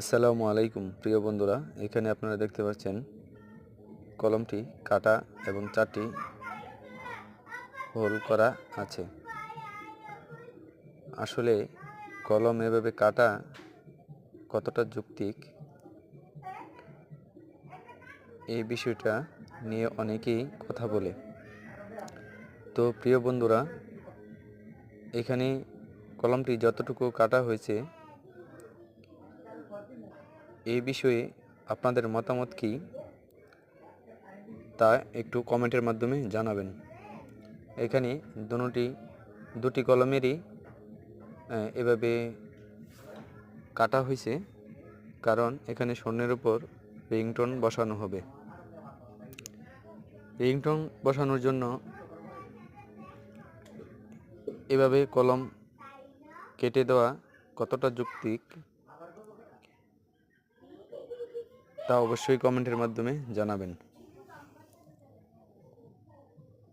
আসসালামু আলাইকুম, প্রিয় বন্ধুরা। এখানে আপনারা দেখতে পাচ্ছেন কলমটি কাটা এবং চারটি হোল করা আছে। আসলে কলম এভাবে কাটা কতটা যুক্তিক, এই বিষয়টা নিয়ে অনেকেই কথা বলে। তো প্রিয় বন্ধুরা, এখানে কলমটি যতটুকু কাটা হয়েছে এই বিষয়ে আপনাদের মতামত কি? তা একটু কমেন্টের মাধ্যমে জানাবেন। এখানে দুটি দুটি কলমেরই এভাবে কাটা হয়েছে, কারণ এখানে স্বর্ণের উপর রিংটোন বসানো হবে। রিংটোন বসানোর জন্য এভাবে কলম কেটে দেওয়া কতটা যৌক্তিক তা অবশ্যই কমেন্টের মাধ্যমে জানাবেন।